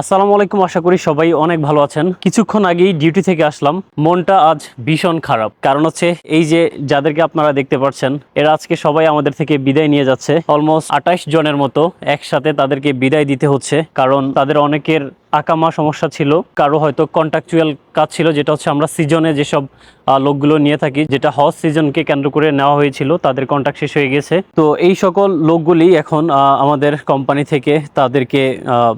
আসসালামু আলাইকুম, আশা করি সবাই অনেক ভালো আছেন। কিছুক্ষণ আগেই ডিউটি থেকে আসলাম। মনটা আজ ভীষণ খারাপ। কারণ হচ্ছে এই যে যাদেরকে আপনারা দেখতে পাচ্ছেন, এরা আজকে সবাই আমাদের থেকে বিদায় নিয়ে যাচ্ছে। অলমোস্ট আঠাশ জনের মতো একসাথে তাদেরকে বিদায় দিতে হচ্ছে। কারণ তাদের অনেকের আকামা সমস্যা ছিল। কারও হয়তো কন্ট্রাকচুয়াল কাজ ছিল, যেটা হচ্ছে আমরা সিজনে যেসব লোকগুলো নিয়ে থাকি, যেটা হজ সিজনকে কেন্দ্র করে নেওয়া হয়েছিল, তাদের কন্ট্রাক্ট শেষ হয়ে গেছে। তো এই সকল লোকগুলি এখন আমাদের কোম্পানি থেকে তাদেরকে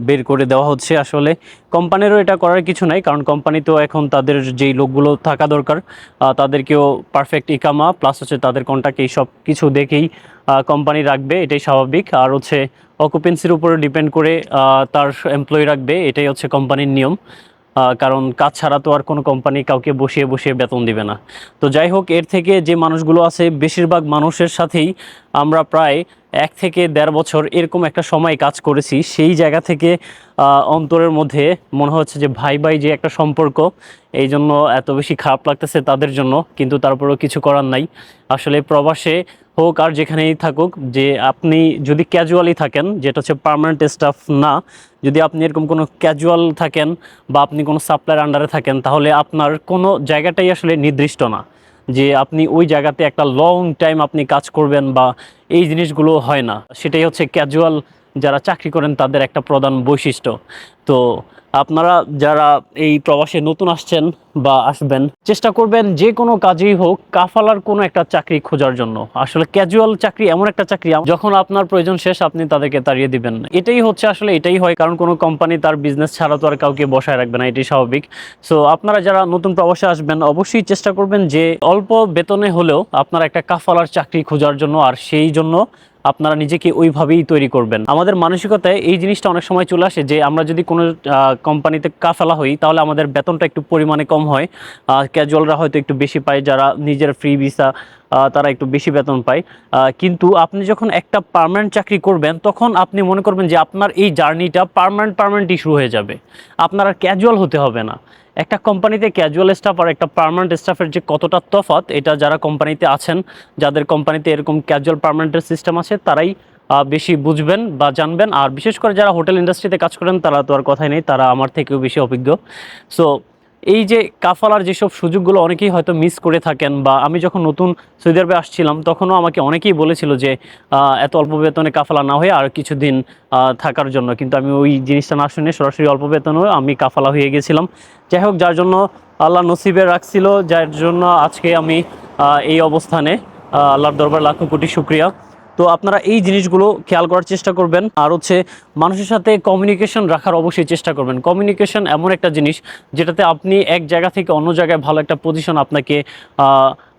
বের করে দেওয়া হচ্ছে। আসলে কোম্পানিরও এটা করার কিছু নাই, কারণ কোম্পানি তো এখন তাদের যেই লোকগুলো থাকা দরকার তাদেরকেও পারফেক্ট ইকামা প্লাস হচ্ছে তাদের কন্ট্রাক্ট এই সব কিছু দেখেই কোম্পানি রাখবে, এটাই স্বাভাবিক। আর হচ্ছে অকুপেন্সির উপরে ডিপেন্ড করে তার এমপ্লয়ি রাখবে, এটাই হচ্ছে কোম্পানির নিয়ম। কারণ কাজ ছাড়া তো আর কোনো কোম্পানি কাউকে বসিয়ে বসিয়ে বেতন দিবে না। তো যাই হোক, এর থেকে যে মানুষগুলো আছে, বেশিরভাগ মানুষের সাথেই আমরা প্রায় এক থেকে দেড় বছর এরকম একটা সময় কাজ করেছি। সেই জায়গা থেকে অন্তরের মধ্যে মনে হচ্ছে যে ভাই ভাই যে একটা সম্পর্ক, এই জন্য এত বেশি খারাপ লাগতেছে তাদের জন্য, কিন্তু তারপরেও কিছু করার নাই। আসলে প্রবাসে হোক আর যেখানেই থাকুক, যে আপনি যদি ক্যাজুয়ালি থাকেন, যেটা হচ্ছে পার্মানেন্ট স্টাফ না, যদি আপনি এরকম কোনো ক্যাজুয়াল থাকেন বা আপনি কোনো সাপ্লাইয়ের আন্ডারে থাকেন, তাহলে আপনার কোনো জায়গাটাই আসলে নির্দিষ্ট না। যে আপনি ওই জায়গাতে একটা লং টাইম আপনি কাজ করবেন বা এই জিনিসগুলো হয় না। সেটাই হচ্ছে ক্যাজুয়াল যারা চাকরি করেন তাদের একটা প্রধান বৈশিষ্ট্য। তো আপনারা যারা এই প্রবাসে নতুন আসছেন বা আসবেন, চেষ্টা করবেন যে কোনো কাজেই হোক কাফালার কোনো একটা চাকরি খোঁজার জন্য। আসলে ক্যাজুয়াল চাকরি, এমন একটা চাকরি যখন আপনার প্রয়োজন শেষ, আপনি তাদেরকে তাড়িয়ে দিবেন। এটাই হচ্ছে আসলে এটাই হয়, কারণ কোনো কোম্পানি তার বিজনেস ছাড়া তো আর কাউকে বসায় রাখবে না, এটাই স্বাভাবিক। সো আপনারা যারা নতুন প্রবাসে আসবেন, অবশ্যই চেষ্টা করবেন যে অল্প বেতনে হলেও আপনারা একটা কাফালার চাকরি খোঁজার জন্য আর সেই জন্য আপনারা নিজেকে ওইভাবেই তৈরি করবেন। আমাদের মানসিকতায় এই জিনিসটা অনেক সময় চলে আসে যে, আমরা যদি কোনো কোম্পানিতে কাফেলা হই, তাহলে আমাদের বেতনটা একটু পরিমাণে কম হয়। ক্যাজুয়ালরা হয়তো একটু বেশি পায়, যারা নিজের ফ্রি ভিসা তারা একটু বেশি বেতন পায়। কিন্তু আপনি যখন একটা পারমানেন্ট চাকরি করবেন, তখন আপনি মনে করবেন যে আপনার এই জার্নিটা পার্মানেন্ট পার্মানেন্টই শুরু হয়ে যাবে। আপনার আর ক্যাজুয়াল হতে হবে না। একটা কোম্পানিতে ক্যাজুয়াল স্টাফ আর একটা পার্মানেন্ট স্টাফের যে কতটা তফাৎ, এটা যারা কোম্পানিতে আছেন, যাদের কোম্পানিতে এরকম ক্যাজুয়াল পার্মানেন্টের সিস্টেম আছে, তারাই বেশি বুঝবেন বা জানবেন। আর বিশেষ করে যারা হোটেল ইন্ডাস্ট্রিতে কাজ করেন, তারা তো আর কথাই নেই, তারা আমার থেকেও বেশি অভিজ্ঞ। সো এই যে কাফালার যেসব সুযোগগুলো অনেকেই হয়তো মিস করে থাকেন বা আমি যখন নতুন সৌদি আরবে আসছিলাম, তখনও আমাকে অনেকেই বলেছিল যে এত অল্প বেতনে কাফালা না হয়ে আর কিছুদিন থাকার জন্য। কিন্তু আমি ওই জিনিসটা না শুনে সরাসরি অল্প বেতনেও আমি কাফালা হয়ে গেছিলাম। যাই হোক, যার জন্য আল্লাহ নসিবে রাখছিল, যার জন্য আজকে আমি এই অবস্থানে আল্লাহর দরবার লাখো কোটি শুক্রিয়া। তো আপনারা এই জিনিসগুলো খেয়াল করার চেষ্টা করবেন। আর হচ্ছে মানুষের সাথে কমিউনিকেশন রাখার অবশ্যই চেষ্টা করবেন। কমিউনিকেশন এমন একটা জিনিস যেটাতে আপনি এক জায়গা থেকে অন্য জায়গায় ভালো একটা পজিশন আপনাকে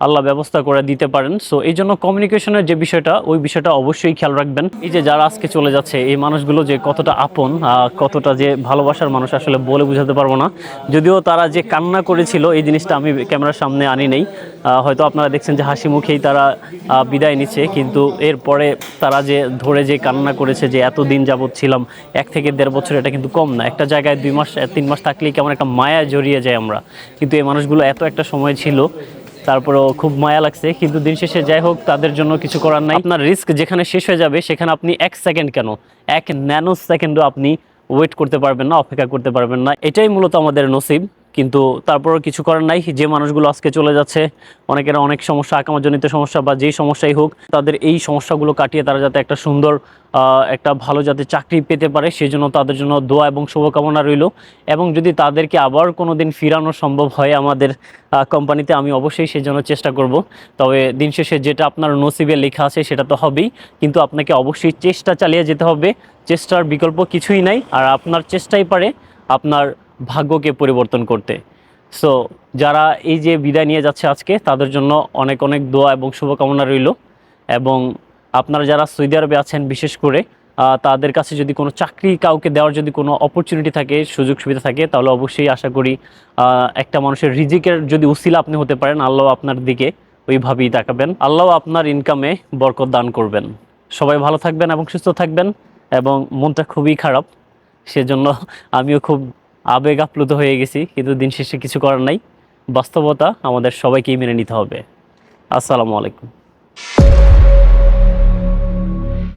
আল্লাহ ব্যবস্থা করে দিতে পারেন। সো এই জন্য কমিউনিকেশনের যে বিষয়টা, ওই বিষয়টা অবশ্যই খেয়াল রাখবেন। এই যে যারা আজকে চলে যাচ্ছে, এই মানুষগুলো যে কতটা আপন কতটা যে ভালোবাসার মানুষ, আসলে বলে বোঝাতে পারব না। যদিও তারা যে কান্না করেছিল, এই জিনিসটা আমি ক্যামেরার সামনে আনি নেই। হয়তো আপনারা দেখছেন যে হাসি মুখেই তারা বিদায় নিচ্ছে। কিন্তু এরপরে তারা যে ধরে যে কান্না করেছে, যে এত দিন যাবৎ ছিলাম, এক থেকে দেড় বছর, এটা কিন্তু কম না। একটা জায়গায় দুই মাস, তিন মাস থাকলেই কেমন একটা মায়া জড়িয়ে যায় আমরা। কিন্তু এই মানুষগুলো এত একটা সময় ছিল তারপরেও খুব মায়া লাগছে, কিন্তু দিন শেষে যাই হোক, তাদের জন্য কিছু করার নাই। আপনার রিস্ক যেখানে শেষ হয়ে যাবে, সেখানে আপনি এক সেকেন্ড কেন? এক ন্যানো সেকেন্ডও আপনি ওয়েট করতে পারবেন না, অপেক্ষা করতে পারবেন না। এটাই মূলত আমাদের নসিব। কিন্তু তারপরও কিছু করার নাই। যে মানুষগুলো আজকে চলে যাচ্ছে, অনেকের অনেক সমস্যা আকামাজনিত সমস্যা বা যেই সমস্যাই হোক, তাদের এই সমস্যাগুলো কাটিয়ে তারা যাতে একটা সুন্দর একটা ভালো যাতে চাকরি পেতে পারে সেই জন্য তাদের জন্য দোয়া এবং শুভকামনা রইল। এবং যদি তাদেরকে আবার কোনো দিন ফিরানো সম্ভব হয় আমাদের কোম্পানিতে, আমি অবশ্যই সেই জন্য চেষ্টা করব। তবে দিন শেষে যেটা আপনার নসিবে লেখা আছে, সেটা তো হবেই। কিন্তু আপনাকে অবশ্যই চেষ্টা চালিয়ে যেতে হবে। চেষ্টার বিকল্প কিছুই নাই। আর আপনার চেষ্টাই পারে আপনার ভাগ্যকে পরিবর্তন করতে। সো যারা এই যে বিদায় নিয়ে যাচ্ছে আজকে, তাদের জন্য অনেক অনেক দোয়া এবং শুভকামনা রইল। এবং আপনারা যারা সৌদি আরবে আছেন, বিশেষ করে তাদের কাছে যদি কোনো চাকরি কাউকে দেওয়ার যদি কোনো অপরচুনিটি থাকে, সুযোগ সুবিধা থাকে, তাহলে অবশ্যই আশা করি একটা মানুষের রিজিকের যদি উসিলা আপনি হতে পারেন, আল্লাহ আপনার দিকে ওইভাবেই তাকাবেন। আল্লাহ আপনার ইনকামে বরকত দান করবেন। সবাই ভালো থাকবেন এবং সুস্থ থাকবেন এবং মনটা খুবই খারাপ। সেজন্য আমিও খুব আবেগ আপ্লুত হয়ে গেছি, কিন্তু দিন শেষে কিছু করার নাই। বাস্তবতা আমাদের সবাইকেই মেনে নিতে হবে। আসসালামু আলাইকুম।